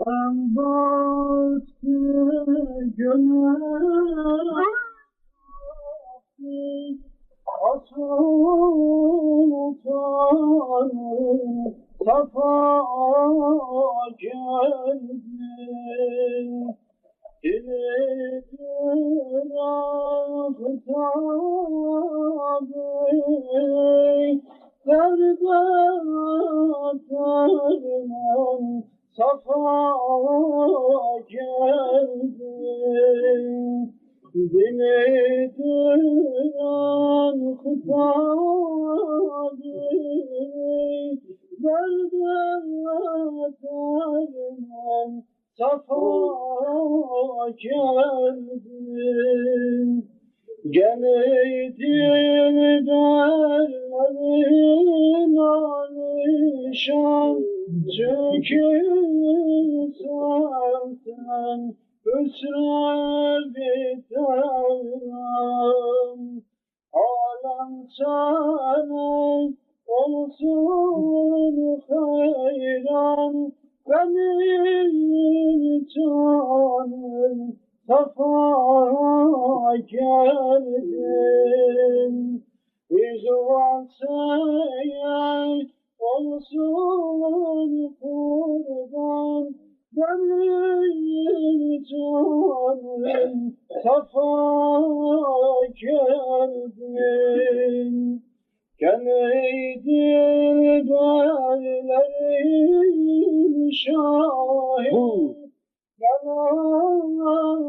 Ben baktı gönül Sultanım safa geldi Dilidir ahtabi Derde derman safa geldi Dili duran hitabi Derde derman safa geldi. Geleydim canım safa geldin Geleydir derlerin şahit Ganahat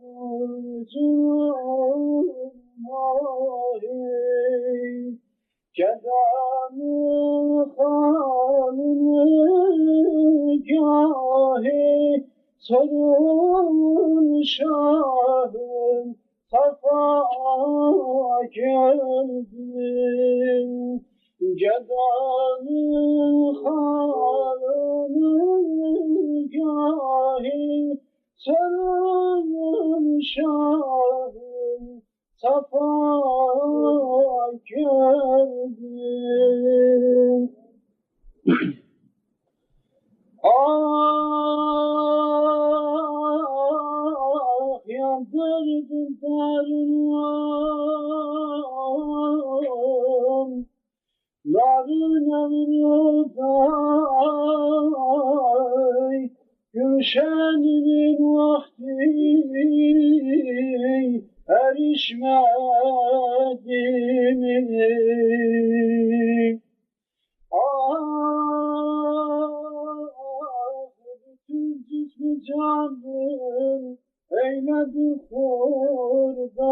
kurcumahi Kedamı halini gahi Sorun şahım safa geldin Gedanı halini gahi Sorun şahım safa geldin Ah yandırdı derman Narın emriday Gülşenimin vakti erişmedi Ah bütün cismi canım eyledi hurday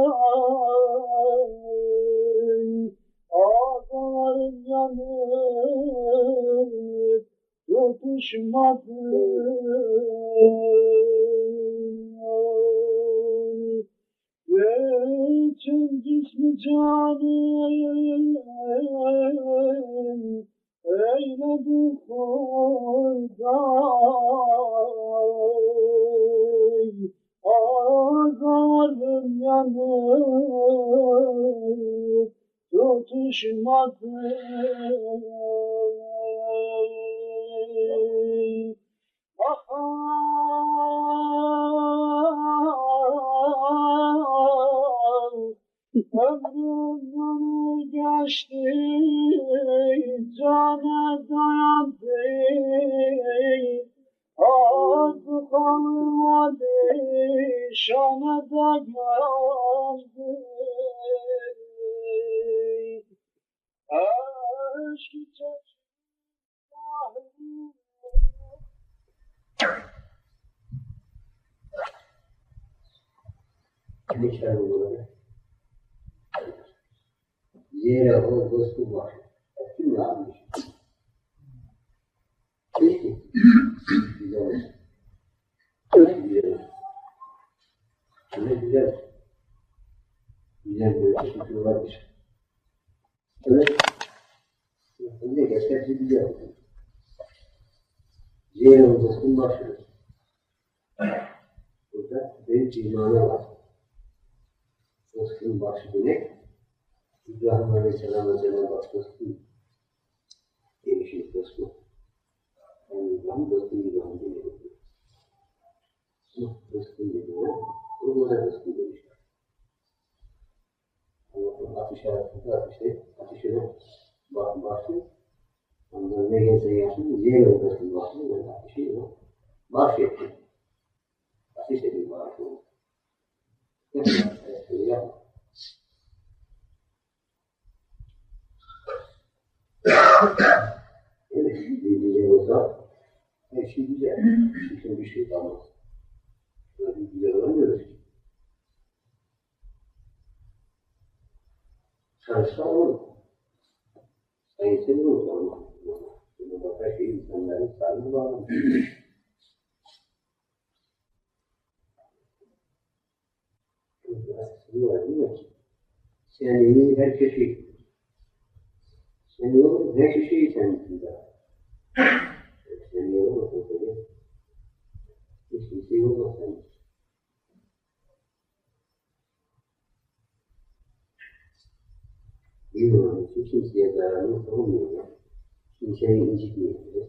Ağlarım yanıp tutuşmadı cismi ömrüm geçti, cana dayandı, az kalmadı, şana da geldi. Aşk Geçer bunları. Yere o dostum var. Kim ne yapmış? Peki. Güzel. Öyle güzel. Öyle güzel. Güzel böyle şükür varmış. Evet. Şimdi geçerli güzel. Yere o dostum başlıyor. Burada büyük imana var. Dostun başı demek, İbrahim Aleyhisselam'a Cenab-ı Hak dostum demişiz dostum. Yani İbrahim dostum İbrahim diye geçiyor. Ama dostum İbrahim, o da dostum demişler. Allah'ın atış arasında ateşe, ateşine bak, baktı. Ondan ne gelse yapsın, diğer odasını baktı, ben ateşi yok. Bahşetti. Ateş de bir bahşetti. Yapma, espri yapma. Bir güzel olsa her şey güzel. Bütün bir şey kalmaz. Böyle güzel olamıyoruz ki. Çalışsa olur. Sayısı olur ama. Buna bakar şey insanların sarını bağlamış. Aslında var değil mi? Sen iyi yolun her kişiyi kendisinde. Sen yolun olsun tabii. Hiç kimse yolun sen. Bilmiyorum. Hiç kimseye zararımız olmuyor. Kimseyi incitmeyeceğiz.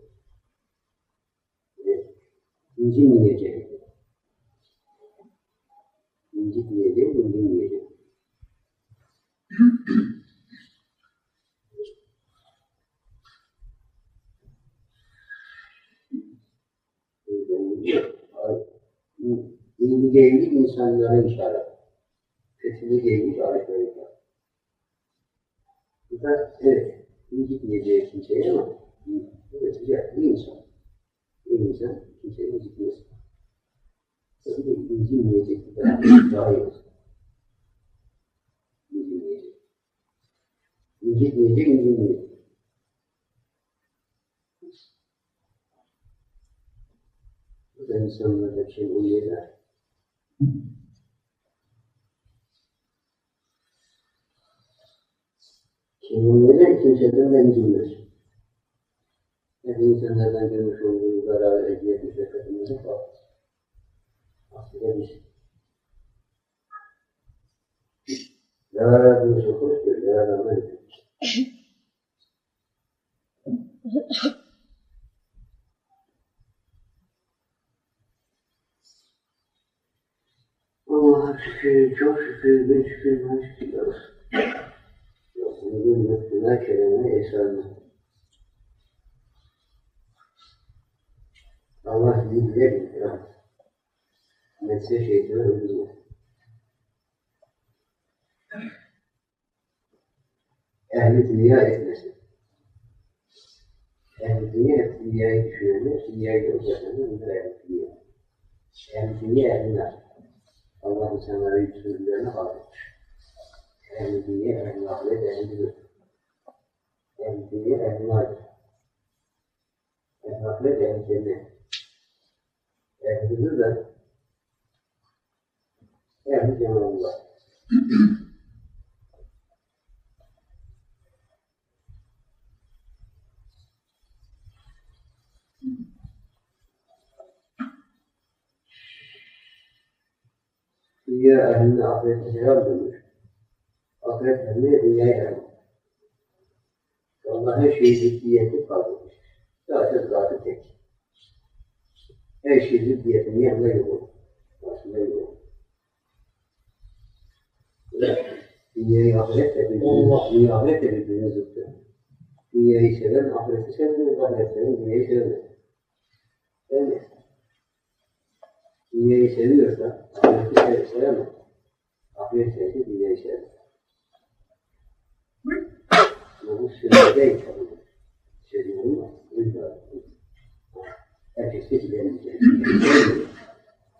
Evet. İncinmeyeceğiz. İncitmeyeceğiz, incinmeyeceğiz. İyi değil insanların işareti. Kötülüğü değil işareti. Bu da evet, incitmeyeceği kimseyi ama güzel, iyi insan. İyi insan kimseyi incitmez. Tabii de incinmeyecek bir daha olsun. İncinmeyecek. İncitmeyecek, incinmeyecek. Bu da insanlarda bir şey oluyor Kendine kimseden bencilmez. Hep insanlardan görmüş olduğu zararı, eziyet, müşakkatımızı kalır. Aslında biz yaradığımızı hoş gör, yaradanlar ediyoruz. Allah'a şükür, çok şükür, bin şükür, bin şükür olsun. Bugün mutluna kelime esarlı. Allah bizi bile bilir. Mesle şeytanı öldürmez. Ehli dünya etmesin. Ehli dünya hep dünyayı düşünenler, dünyayı gözetenler, bunlar ehli dünya. Ehli dünya. Ehli dünya, ehli ahiret, ehli gök. Ehli dünya, ehli nadir. Ehli ahiret, ehli cennet. Ehli gök de ehli cemalullah. Dünya ehlini ahirete selam dönmüş. Ahiret ehlini dünyaya selam. Allah her şeyi ziddiyeti kaldırmış. Zaten zatı tek. Her şey ziddiyetinin yanında yok. Aslında yok. Dünyayı ahiret de birbirine, dünya ahiret de birbirine zıttı. Dünyayı seven ahireti sevmez, ahiret seven dünyayı sevmez. Sevmez. Dünyayı seviyorsa ahireti sev, sevemez. Ahiret sevse dünyayı sevmez. Ama bu kalır. Sözü olmaz. Herkes de bilemeyecek.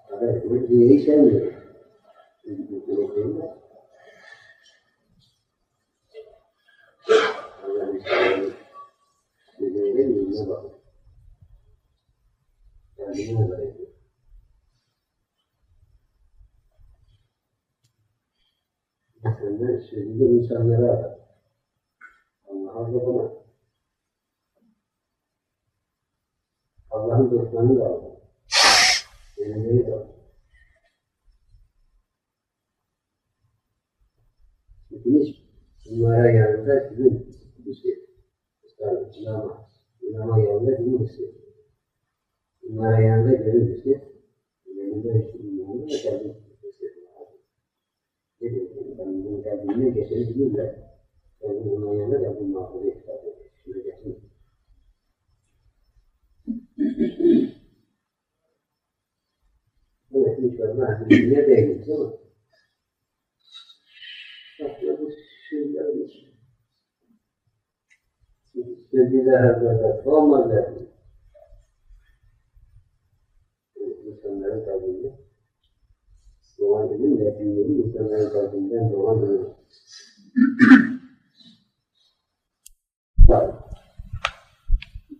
Fakat bu dünyayı sevmiyor. İnsanlara arar. Allah'a dokunmaz. Allah'ın dostlarını da alır. Kendileri de alır. İkiniz bunlara yanında sizin işte, işte ulama, ulama yanında din istiyor. Bunlara yanında görürüzü. Yanında işte yanında da kendi ne diyor? Ben bunu kendime getirebilirler. Ben bunun yanında da bu mahvolü ifade Şimdi getireyim. Evet, hiç var. Ben niye değiliz ama. Aslında bu şöyle bir şey. Sevgiler evlerde olmazlar. İnsanların kalbinde doğan günün günlerin insanların kalbinden doğan. Var.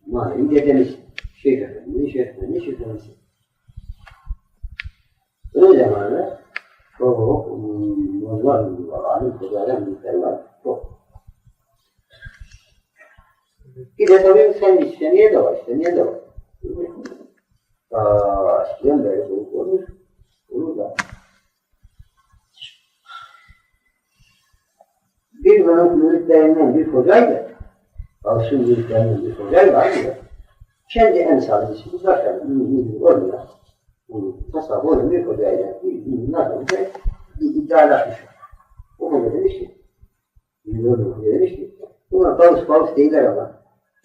Malum gecemiz Şeyh Efendi, Şeyh Efendi, Şeyh Efendi. Öyle zamanlar çok yollar var, alim kocaman büyükler var. Çok. Bir de tabii sen işte niye de var işte niye de var. Aa, eskiden böyle soğuk olmuş. Olur da. Bir bölüm müritlerinden bir hocaydı. Alışın müritlerinden bir hocaydı aynı. Kendi emsalisi uzaktan mümin olmayan tasavvuf olan bir hocayla bir bunlarla bir iddialaşmış. O hoca demiş ki, biliyorum hoca demiş ki, bunlar bağış bağış değiller ama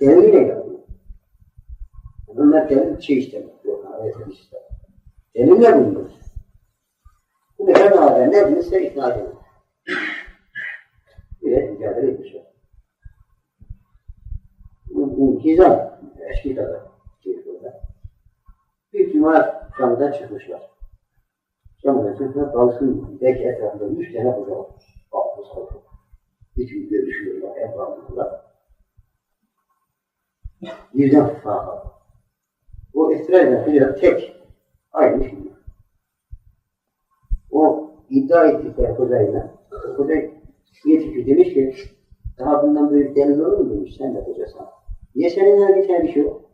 devriyle yapıyor. Bunlar devrim şey istemiyor. Yok, evet işte. Bu ne kadar ne bilirse ikna ediyor. Böyle mücadele etmişler. Hizam, eski kadar. Bir cuma camdan çıkmışlar. Camdan çıkmışlar, kalsın belki etrafında üç tane hoca olmuş. Altı sayfa. Bütün görüşüyorlar, etrafındalar. Birden fakat. O eden hoca tek. Aynı şey. O iddia ettikleri hocayla, hoca yetişmiş demiş ki, daha bundan büyük delil olur mu demiş, sen de hocasın. Niye senin bir tane bir şey yok?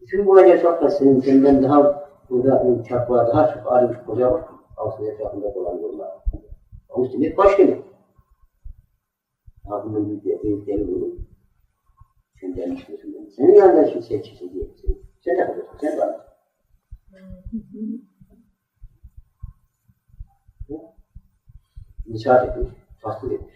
Bütün bu da senin senden daha burada bir takva, daha çok alim hoca var. Aslında etrafında dolanıyorlar. Onun bir baş demek. Daha bundan büyük, büyük delil olur. Sen demiş misin? Senin yanında şimdi seçilsin diye. Sen de hocasın, sen de alim. Misal etmiş, tasdik etmiş.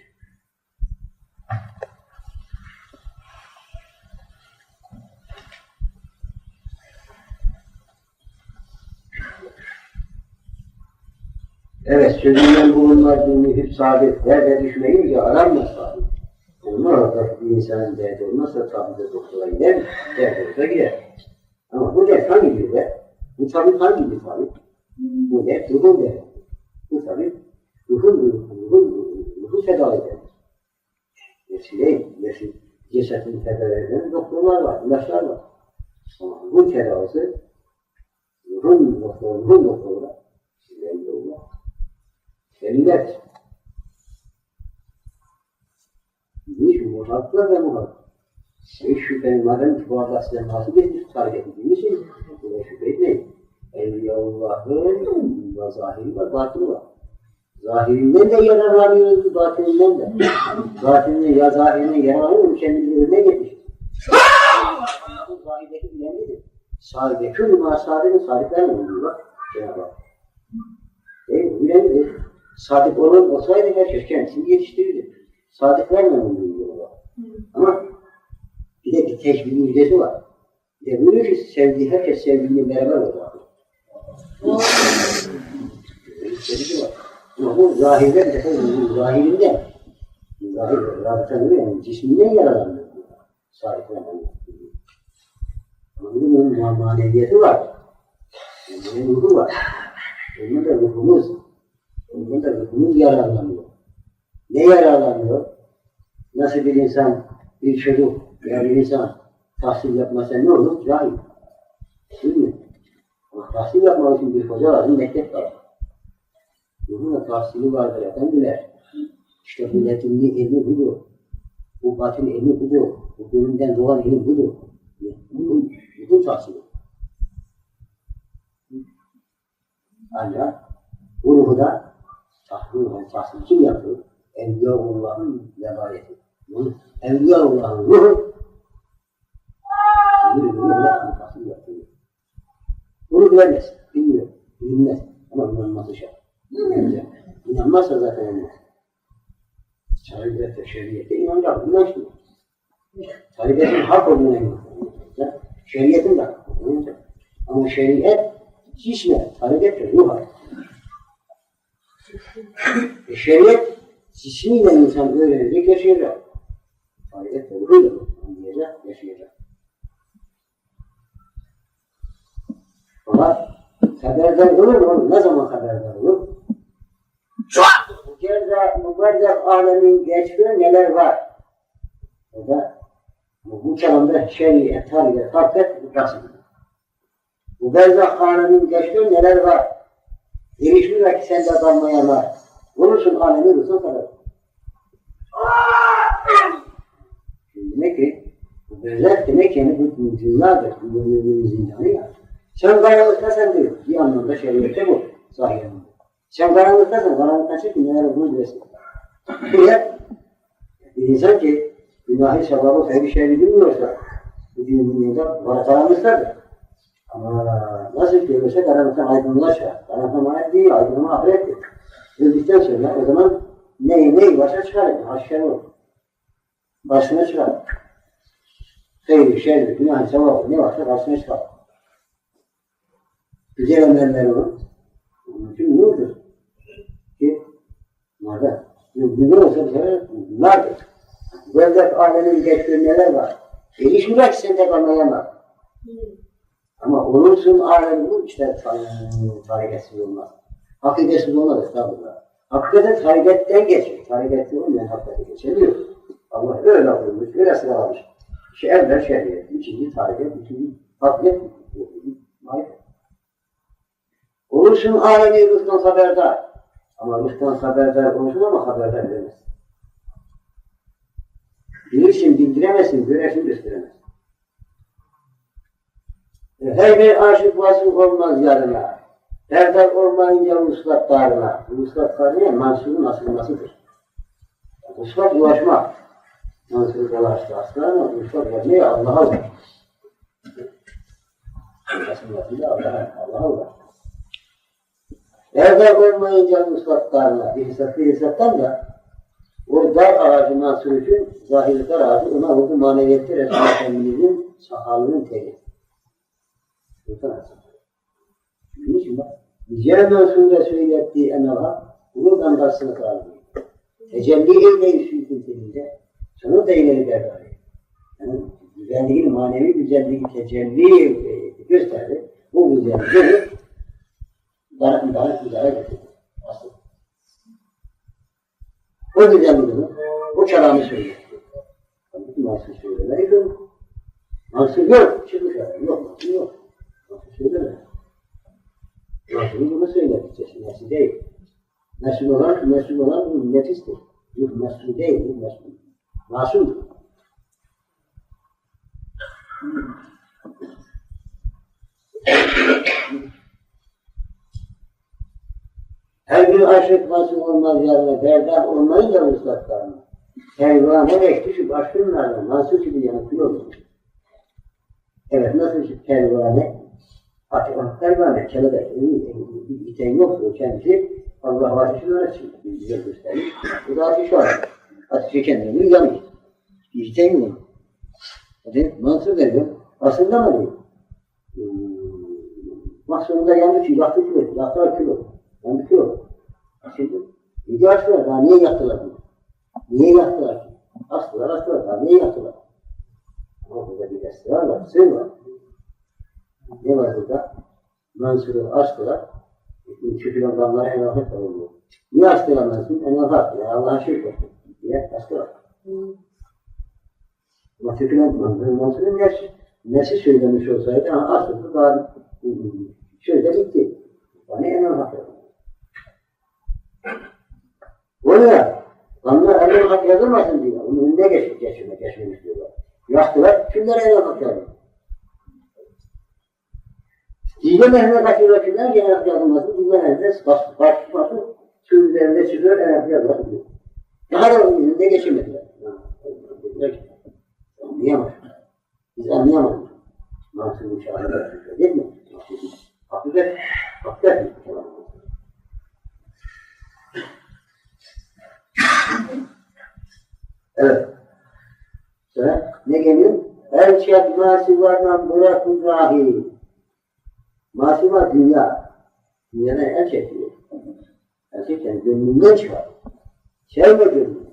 Evet, sözünden bulunmaz bir mühip sabit, derde düşmeyince aranmaz sabit. Onun orada bir insanın derdi olmazsa tabi de doktora gider, derdi olsa gider. Ama bu dert hangi bir dert? Bu tabi hangi bir tabi? Bu dert ruhun derdi. Bu tabi ruhun, ruhun, ruhu tedavi eder. Değil, nefsi cesedini tedavi eden doktorlar var, ilaçlar var. Ama ruhun tedavisi, ruhun doktoru, ruhun doktoru da, belli olmaz. Deliler. Niye muhatlar ve muhat? Hiç şüpheli madem ki bu Allah size nasip etmiş, hareket edilmiş şey. Buna şüphe etmeyin. Evliyaullah'ın ve zahiri var, batını var. Zahirinden de yararlanıyoruz, batininden de. Batininden ya zahirinden yararlanıyoruz, kendimizi önüne geçmiş. Zahirdeki bilenlidir. Sahideki ülma sahibinin sahiplerle oluyor bak. Cenab-ı Hak. Değil mi? Bilenlidir. Sadık olan olsaydı herkes kendisini yetiştirirdi. Sadıklarla oluyor. Ama bir de bir teşbih müjdesi var. Bir de buyuruyor ki sevdiği herkes sevdiğiyle beraber olur. Sevgisi var. Ama bu zahirde bir defa bu zahirinde zahir rabıtanın yani cisminden yaralanıyor. Sahiplerden. Ama bunun maneviyeti var. Bunun ruhu var. Onun da ruhumuz Ondan da ruhumuz yararlanıyor. Ne yararlanıyor? Nasıl bir insan, bir çocuk veya bir insan tahsil yapmasa ne olur? Cahil. Değil mi? Ama tahsil yapmak için bir hoca lazım, mektep lazım. Da tahsili vardır efendiler. İşte letinli ilmi budur. Bu batın ilmi budur. Bu bölümden doğan ilim budur. Ruhun, ruhun tahsili. Ancak bu ruhu da tahriren tahsil kim yapıyor? Evliyaullah'ın velayeti. Evliyaullah'ın ruhu bir ruhla tahsil yapıyor. Bunu bilemez. Bilmiyor. Bilmez. Ama inanması şart. İnanacak. İnanmazsa zaten inanmaz. Tarikete, şeriyete inanacak. Mı? Tariketin hak olduğuna inanacak. Şeriyetin de hak olduğuna. Ama şeriyet cisme, tariket de ruh. E, şeriyet cismiyle insan öğrenecek, yaşayacak. Tariket de ruhuyla anlayacak, yaşayacak. Ama haberdar olur mu? Ne zaman haberdar olur? Şu an. Bu gerda, berzak alemin geçtiği neler var? O da bu, bu kelamda şeriyet, tarikat, hakkat, kasım. Bu berzak alemin geçtiği neler var? Gelişmiş ki sende kalmayanlar. Olursun alemi olursun kadar. Şimdi demek ki berzak demek yani bu dünyadır. Bu dünyanın zindanı ya. Sen karanlıktasan diyor. Bir anlamda şeriyette bu. Zahiren. Sen karanlıktasın. Karanlıktan çık neler olduğunu bilesin. Buraya bir insan ki günahı sevabı fevri şerri bilmiyorsa bu dünyada bana karanlıktadır. Ama nasıl görürse karanlıktan aydınlaşır. Karanlıktan aydın değil, aydınlama ahirettir. Öldükten sonra o zaman neyi neyi varsa çıkarır. Aşağı olur. Başına çıkar. Hayır, şerri, günah, sevabı ne varsa başına çıkar. Güzel emelleri olur. Ki nerede? Olsa bir kere nardır. Devlet alemin geçtiği neler var? Gelişmiyor ki sende kalmayamaz. Ama olursun alemin işte tariketsiz olmaz. Hakikatsiz olmaz estağfurullah. Hakikaten tariketten geçiyor. Tariketli olmayan hakikati geçemiyor. Allah öyle buyurmuş, öyle sıralamış. İşte evvel şeriyet, ikinci tariket, üçüncü hakikat, marifet. Olursun alemi rızktan haberdar. Ama rızktan haberdar olursun ama haberdar edemez. Bilirsin, bildiremezsin, görersin, gösteremezsin. E, Her bir aşık vasıf olmaz yarına. Derdar olmayınca vuslatlarına. Vuslatlar ne? Mansurun asılmasıdır. Vuslat ulaşmak. Mansur dolaştı aslında ama vuslat ne? Allah'a ulaştı. Asılmasıyla Allah'a Allah'a ulaştı. Derdar olmayınca vuslatlarına. Bir hesaptan da o dar ağacı Mansur için zahiri dar ağacı ona oldu maneviyette Resulullah Efendimiz'in sahalının teli. Sultan Hasan. Bunun için bak, Rical Mansur'da söylettiği enaha, buradan karşısına kaldı. Tecelli eyle üstün telinde, sana da ileri derdi. Yani güzelliğin, manevi güzelliği tecelli gösterdi. Bu güzelliği dar, dar, idare getirdi. Aslında. O güzelliğini, o kelamı söylüyor. Tabii Mansur söylemeyi yok. Mansur yok, çıkmış adam, yok, Mansur yok. Mansur söylemez. Rasulü bunu söyledikçe, mesul değil. Mesul olan, mesul olan bu nefistir. Yok mesul değil, bu mesul. Masumdur. Her gün aşık nasıl olmaz yerine, derdar olmayınca ıslaklarına. Pervane beş düşüp aşkınlarla nasıl gibi yanıtıyor. Evet, nasıl pervane? Artık pervane, kelebek, bir iten yoksa o kendisi Allah öyle çıktı, bize göstermiş. Bu da ateş var. Ateşe kendini yanıyor. İten yok. Hadi nasıl veriyor? Aslında mı diyor? Hmm, Mahsulunda yandı ki, yaktı kilo, yaktı. Yandı kilo. Şimdi, iyice açtılar, daha niye yaktılar bunu? Niye yaktılar ki? Astılar, daha niye yaktılar? Ama burada bir esrar var, sır var. Ne var burada? Mansur'u astılar, çökülen damlara enafet oluyor. Niye astılar Mansur? Enafet, ya Allah'a şirk ettim diye astılar. Ama Mansur, Mansur'un nesi, nesi söylemiş olsaydı, asıldı, daha şöyle bitti. Yani enafet oluyor. Ne? Onlar emir hak yazılmasın diyor. Onun önüne geçip geçirme, geçmemiş diyorlar. Yaktılar, kimlere emir hak yazılır? Dine mehmet kaçırıyor kimler gene hak yazılmasın, dine mehmet baş, baş tutmasın, su üzerinde çıkıyor, en hak yazılmasın diyor. Daha da onun. Dediler ki, anlayamaz. Biz anlayamadık. Mahsulun çağrıda çıkıyor, değil mi? Hakikat, hakikat bir kelam. Evet. Sonra ne geliyor? Her şey masivadan bırakın dahi. Masiva dünya. Dünyada el çekiyor. El çekiyor. Gönlünden çıkar. Sevme gönlünü.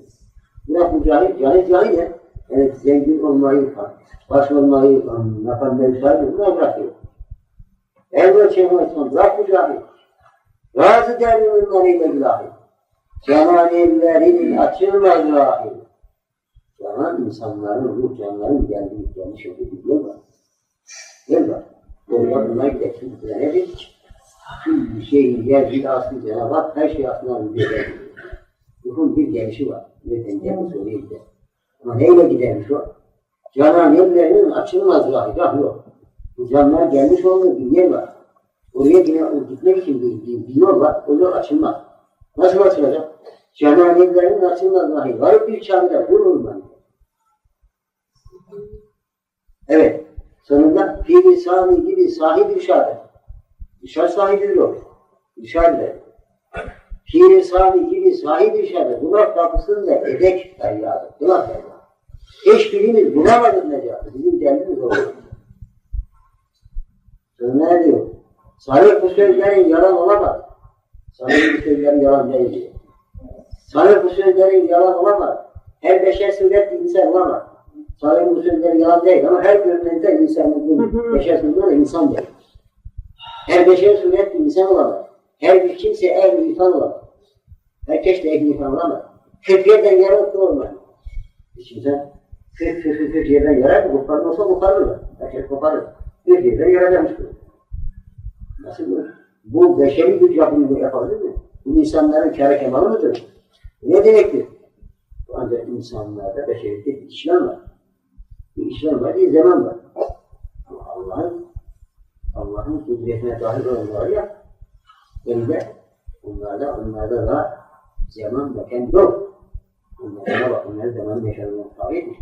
Bırak bu cahil, cahil cahil ya. Yani zengin olmayı, baş olmayı, yapan mevzuayı buna bırakıyor. Evvel çevirmezsen bırak bu cahil. Razı derdim onlarıyla ilahi. Cemal ellerin açılmaz rahim. Canan insanların, ruh canların geldiği gelmiş olduğu bir yer var. Yer var. Oraya bunlar gidersin. Bu ne dedik? Tüm bir şeyin yer bir aslı Cenab-ı Hak her şey aslında bir yer. Ruhun bir gelişi var. Nereden gelmiş oraya gider. Ama neyle gidermiş o? Canan evlerinin açılmaz rahim. Rah yok. Bu canlar gelmiş olduğu bir yer var. Oraya gitmek için bir, bir, bir yol var. O yol açılmaz. Nasıl açılacak? Canan evlerinin açılmaz rahim. Varıp bir çağda bulunmayın. Evet. Sonunda fiili sami gibi sahip irşadı. İrşad sahibidir o. İrşad eder. Fiili sami gibi sahip irşadı. Bunak kapısında edek feryadı. Bunak feryadı. Hiçbirimiz bulamadık necatı. Bizim kendimiz oldu. Sonra diyor? Sahip bu sözlerin yalan olamaz. Sahip bu sözlerin yalan değil diyor. Bu sözlerin yalan olamaz. Her beşer suretli insan olamaz. Sahip bu sözleri yalan değil ama her görünende insanın beşer suretli insan değil. Her beşer suretli insan olamaz. Her bir kimse ehli insan olamaz. Herkes de ehli insan olamaz. Kırk yerden yaratık olmaz. Hiç insan kırk kırk kırk yerden yarar? Koparma olsa koparırlar. Herkes koparır. Kırk yerden yaratılmış bu. Nasıl bu? Bu beşeri güç yapımını yapabilir mi? Bu insanların kâre kemalı mıdır? Ne demektir? Ancak insanlarda beşeriyette bir işlem var. Bir işlem var, bir zaman var. Ama Allah'ın Allah'ın kudretine dahil olan var ya, elinde, onlarda, onlarda da zaman mekan yok. Onlara bak, onlar zaman tabi etmiş.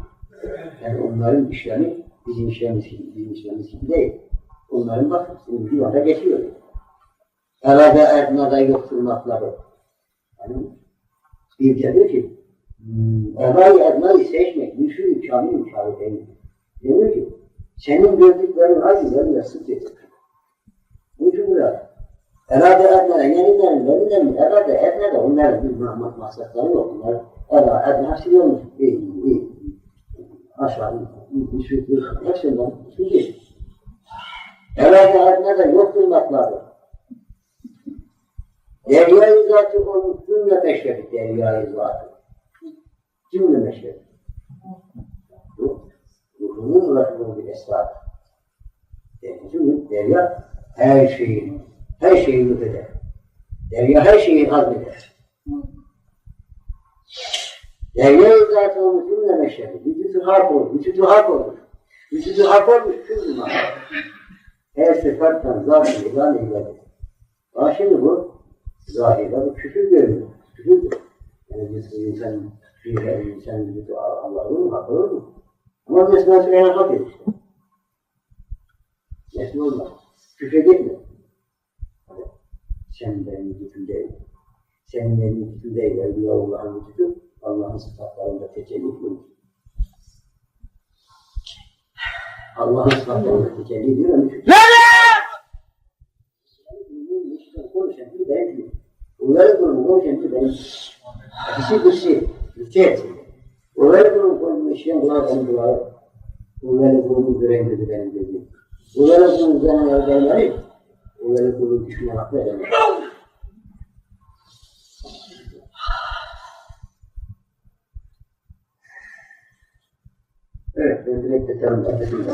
Yani onların işlemi bizim işlemimiz gibi, bizim işlemimiz gibi değil. Onların bak, bir yanda geçiyor. Herhalde Erdna'da yoktur matları. Yani bir diyor ki, hmm, Evay Erdna'yı seçmek, müşri kamil müşahit değil. Diyor ki, senin gördüklerin aynıları nasıl getir? Müşriler. Herhalde Erdna'da yeniden, yeniden, herhalde Erdna'da onların bir mahmut maksatları yok. Onlar, Erdna, Erdna siliyormuş. İyi, iyi. Aşağı, müşrikler, hepsinden müşrik. Herhalde Erdna'da yoktur matları. Derya-i zatı onun cümle meşrefi derya-i zatı. Cümle meşrefi. Bu, ruhunun ulaşımı bir esrar. Çünkü derya her şeyi, her şeyi müfeder. Derya her şeyi hazmeder. Derya-i zatı onun cümle meşrefi. Vücudu harp olmuş, vücudu harp olmuş. Vücudu harp olmuş tüm zaman. Her seferden zat-ı ilan eyledir. Ama şimdi bu zahirde bu küfür görünüyor. Küfürdür. Yani biz insan, bir insan vücudu Allah'ın hakkı? Ama söylenen hak et işte. Nesli olmaz. Küfre gitme. Hani sen benim değil. Sen benim değil. Evliya Allah'ın vücudu Allah'ın sıfatlarında tecelli ediyor. Allah'ın sıfatlarında tecelli ediyor. Onun için konuşan biri benim gibi. Onların durumu durumu konuşan bunlar benim duvarım. Onların durumu gören dedi benim gözüm. Onların durumu üzerine evlenleri, onların durumu düşman haklı edemez. Evet, ben direkt de tanımladım.